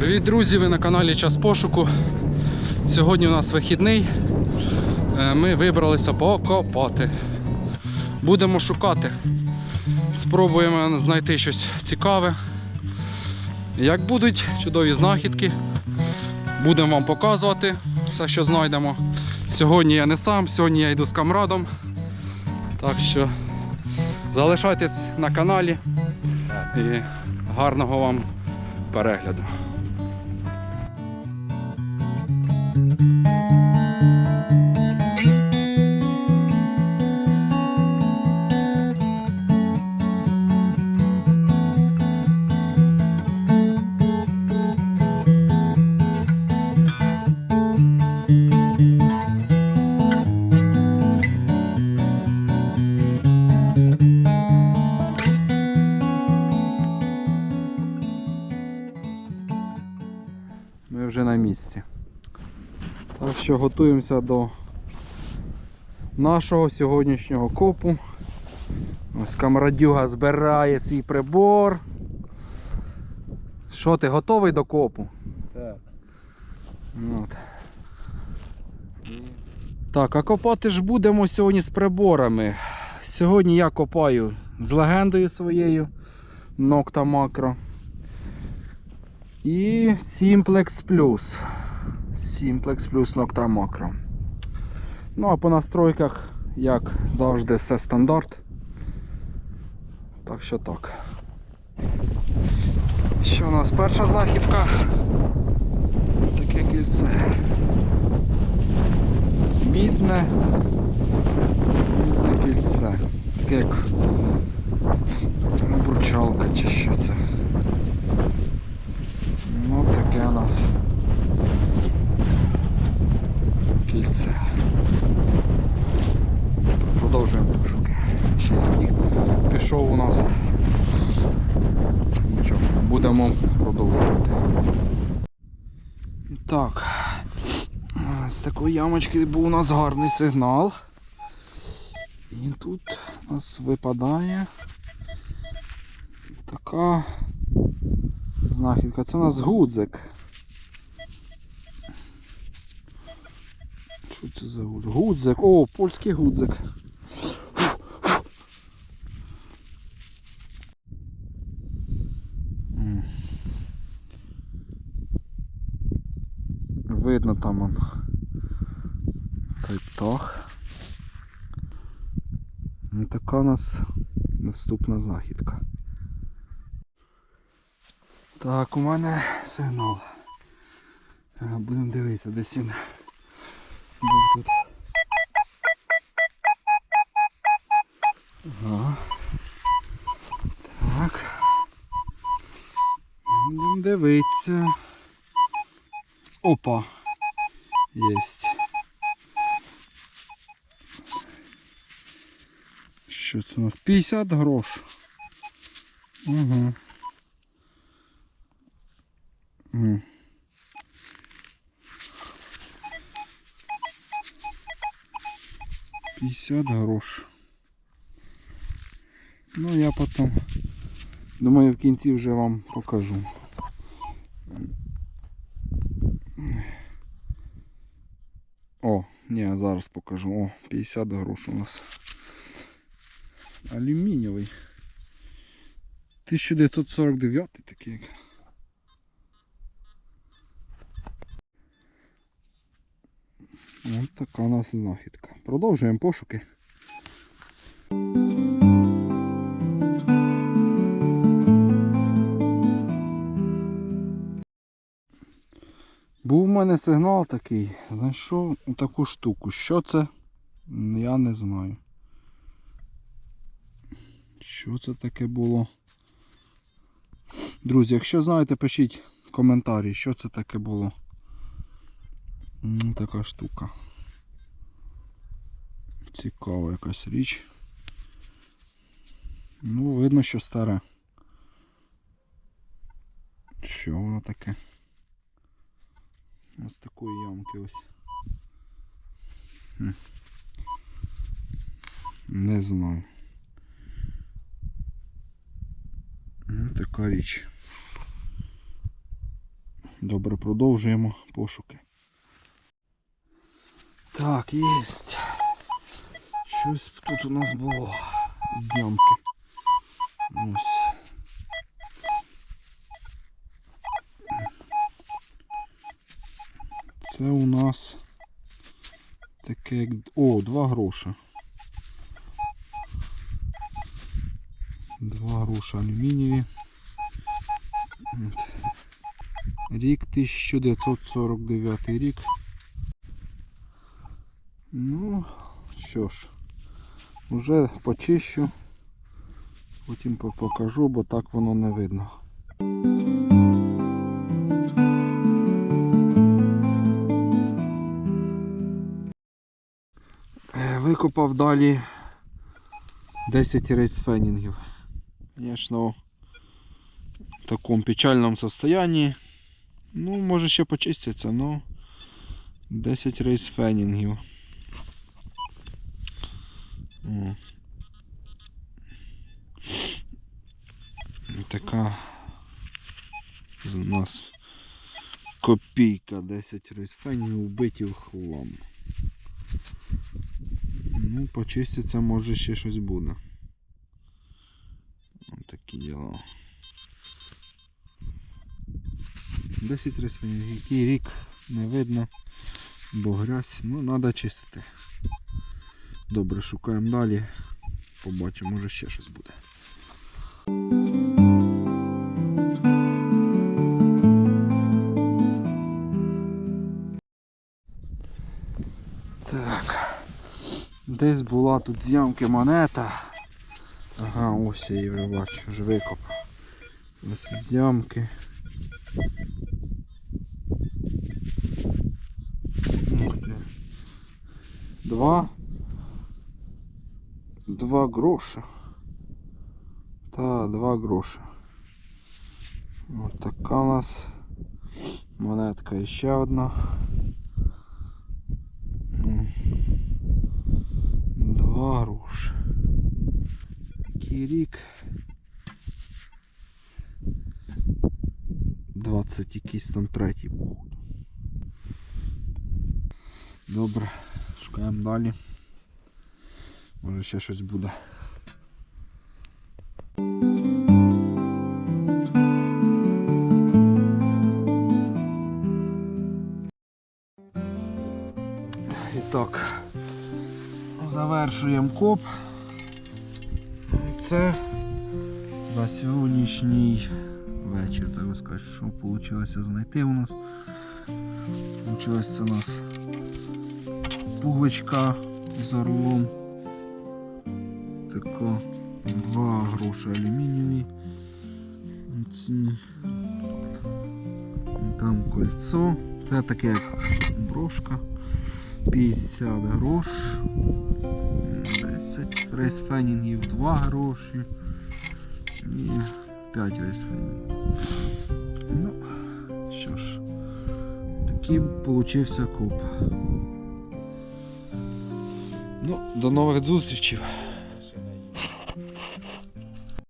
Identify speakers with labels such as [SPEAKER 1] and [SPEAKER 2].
[SPEAKER 1] Привіт, друзі! Ви на каналі Час пошуку. Сьогодні у нас вихідний. Е, Ми вибралися покопати. Будемо шукати. Спробуємо знайти щось цікаве. Як будуть чудові знахідки, будемо вам показувати все, що знайдемо. Сьогодні я не сам, сьогодні я йду з камрадом. Так що залишайтесь на каналі і гарного вам перегляду. Вже на місці. Що готуємося до нашого сьогоднішнього копу. Ось камрадюга збирає свій прибор. Що ти готовий до копу?
[SPEAKER 2] Так.
[SPEAKER 1] От. Так, а копати ж будемо сьогодні з приборами. Сьогодні я копаю з легендою своєю Nocta Macro. І Simplex Plus. Simplex Plus Nocta Macro. Ну а по настройках, як завжди, все стандарт. Так що так. Що у нас перша знахідка? Таке кільце. Мідне. Мідне кільце. Таке як бручалка чи що це. Ну таке у нас кільце. Продовжуємо пошуки. Ще сніг пішов у нас. Нічого, будемо продовжувати. Так. З такої ямочки був у нас гарний сигнал. І тут у нас випадає така знахідка. Це у нас гудзик. Що це за гудзик? Гудзик. О, польський гудзик. Видно там он цей птах. І така у нас наступна знахідка. Так, у мене сигнал. Будемо дивитися, десь він був тут. Ага. Так. Будемо дивитися. Опа. Єсть. Що це у нас? 50 грош. Угу. Угу. Пятьдесят грош. Ну я потом, думаю, в кінці вже вам покажу. О, ні, зараз покажу. О, 50 грош у нас. Алюмінієвий. 1949 такий. як. Ось така у нас знахідка. Продовжуємо пошуки. Був у мене сигнал такий, знайшов таку штуку. Що це? Я не знаю. Що це таке було? Друзі, якщо знаєте, пишіть коментарі, що це таке було. Така штука. Цікава якась річ. Ну, видно, що старе. Що воно таке? Ось такої ямки ось. Не знаю. Ну, така річ. Добре, продовжуємо пошуки. Так, єсть. Щось тут у нас було. Знімки. Ось. Це у нас таке як. О, два гроша. Два гроша алюмінієві. Рік 1949 рік. Ну, що ж, вже почищу, потім покажу, бо так воно не видно. Викопав далі 10 рейсфенінгів. Звісно, в такому печальному состоянии. Ну, може ще почиститься, но 10 рейсфенінгів. О. Така у нас копійка 10 рейсфенінгів вбиті в хлам. Ну, почиститься, може ще щось буде. Ось такі діла. 10 рейсфенінгів. Який рік не видно, бо грязь, ну треба чистити. Добре, шукаємо далі. Побачимо, може ще щось буде. Десь була тут з ямки монета. Ага, ось я її вже бачу, вже викопав. Ось з ямки. Два. Два гроша. Та, два гроша. Ось така у нас монетка ще одна. М. Два гроші. Який рік. 20 якийсь там третій походу. Добре, шукаємо далі. Може ще щось буде. І так, завершуємо коп. Це за сьогоднішній вечір, би сказати, що вийшло знайти у нас. Получилось це у нас пуговичка з орлом. Тако два гроші алюмінієві. Там кольцо. Це таке брошка. 50 грош. 10 рейсфенінгів 2 гроші. І 5 рейсфенінгів. Ну, що ж, такий получився куб. Ну, до нових зустрічей.